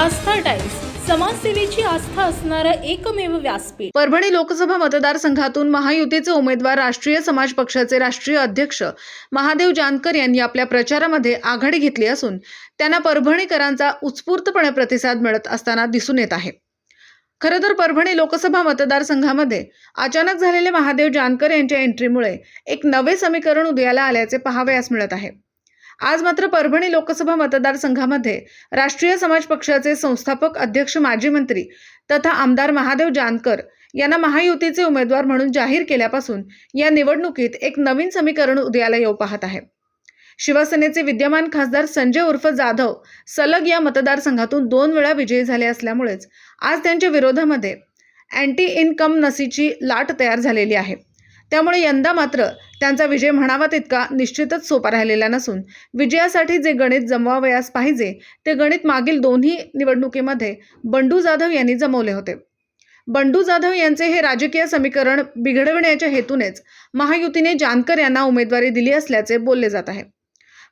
आस्था times. समाजसेवेची आस्था असणारं एकमेव व्यासपीठ. परभणी लोकसभा मतदारसंघातून महायुतीचे उमेदवार राष्ट्रीय समाज पक्षाचे राष्ट्रीय अध्यक्ष महादेव जानकर यांनी आपल्या प्रचारामध्ये आघाडी घेतली असून त्यांना परभणीकरांचा उत्स्फूर्तपणे प्रतिसाद मिळत असताना दिसून येत आहे. खरं तर परभणी लोकसभा मतदारसंघामध्ये अचानक झालेले महादेव जानकर यांच्या एंट्रीमुळे एक नवे समीकरण उदयाला आल्याचे पाहावयास मिळत आहे. आज मात्र परभणी लोकसभा मतदारसंघामध्ये राष्ट्रीय समाज पक्षाचे संस्थापक अध्यक्ष माजी मंत्री तथा आमदार महादेव जानकर यांना महायुतीचे उमेदवार म्हणून जाहीर केल्यापासून या निवडणुकीत एक नवीन समीकरण उदयाला येऊ पाहत आहे. शिवसेनेचे विद्यमान खासदार संजय उर्फ जाधव सलग या मतदारसंघातून दोन वेळा विजयी झाले असल्यामुळेच आज त्यांच्या विरोधामध्ये अँटी इनकम नसीची लाट तयार झालेली आहे. त्यामुळे यंदा मात्र त्यांचा विजय म्हणावा तितका निश्चितच सोपा राहिलेला नसून विजयासाठी जे गणित जमवावयास पाहिजे ते गणित मागील दोन्ही निवडणुकीमध्ये बंडू जाधव यांनी जमवले होते. बंडू जाधव यांचे हे राजकीय समीकरण बिघडविण्याच्या हेतूनेच महायुतीने जानकर यांना उमेदवारी दिली असल्याचे बोलले जात आहे.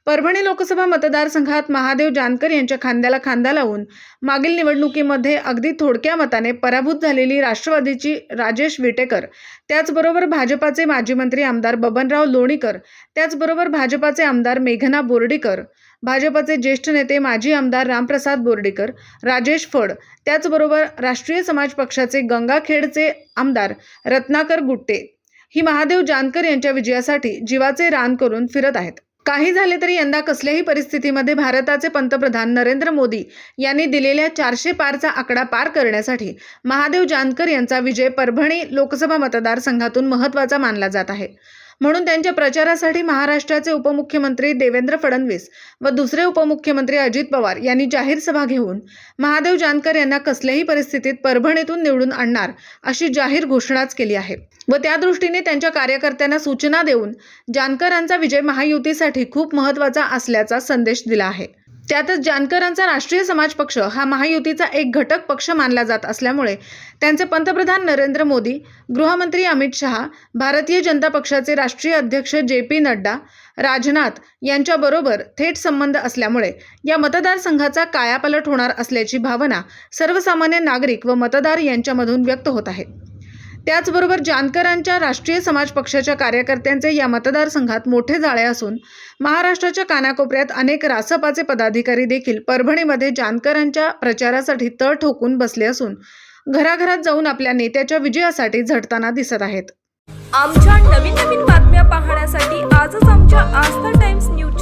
परभणी लोकसभा मतदारसंघात महादेव जानकर यांच्या खांद्याला खांदा लावून मागील निवडणुकीमध्ये अगदी थोडक्या मताने पराभूत झालेली राष्ट्रवादीची राजेश विटेकर त्याचबरोबर भाजपाचे माजी मंत्री आमदार बबनराव लोणीकर त्याचबरोबर भाजपाचे आमदार मेघना बोर्डीकर भाजपाचे ज्येष्ठ नेते माजी आमदार रामप्रसाद बोर्डीकर राजेश फड त्याचबरोबर राष्ट्रीय समाज पक्षाचे गंगाखेडचे आमदार रत्नाकर गुट्टे. ही महादेव जानकर यांच्या विजयासाठी जीवाचे रान करून फिरत आहेत. काही झाले तरी यंदा कसल्याही परिस्थितीमध्ये भारताचे पंतप्रधान नरेंद्र मोदी यांनी दिलेल्या चारशे पारचा आकडा पार करण्यासाठी महादेव जानकर यांचा विजय परभणी लोकसभा मतदारसंघातून महत्त्वाचा मानला जात आहे. म्हणून त्यांच्या प्रचारासाठी महाराष्ट्राचे उपमुख्यमंत्री देवेंद्र फडणवीस व दुसरे उपमुख्यमंत्री अजित पवार यांनी जाहीर सभा घेऊन महादेव जानकर यांना कसल्याही परिस्थितीत परभणीतून निवडून आणणार अशी जाहीर घोषणाच केली आहे. व त्या दृष्टीने त्यांच्या कार्यकर्त्यांना सूचना देऊन जानकरांचा विजय महायुतीसाठी खूप महत्त्वाचा असल्याचा संदेश दिला आहे. त्यातच जानकरांचा राष्ट्रीय समाज पक्ष हा महायुतीचा एक घटक पक्ष मानला जात असल्यामुळे त्यांचे पंतप्रधान नरेंद्र मोदी गृहमंत्री अमित शहा भारतीय जनता पक्षाचे राष्ट्रीय अध्यक्ष जे पी नड्डा राजनाथ यांच्याबरोबर थेट संबंध असल्यामुळे या मतदारसंघाचा कायापालट होणार असल्याची भावना सर्वसामान्य नागरिक व मतदार यांच्यामधून व्यक्त होत आहे. त्याचबरोबर जानकरांच्या राष्ट्रीय समाज पक्षाच्या कार्यकर्त्यांचे या मतदारसंघात मोठे जाळे असून महाराष्ट्राच्या कानाकोपऱ्यात अनेक रासपाचे पदाधिकारी देखील परभणीमध्ये जानकरांच्या प्रचारासाठी तळ ठोकून बसले असून घराघरात जाऊन आपल्या नेत्याच्या विजयासाठी झटताना दिसत आहेत. आमच्या नवीन नवीन बातम्या पाहण्यासाठी आजच आमच्या आस्था टाइम्स न्यूज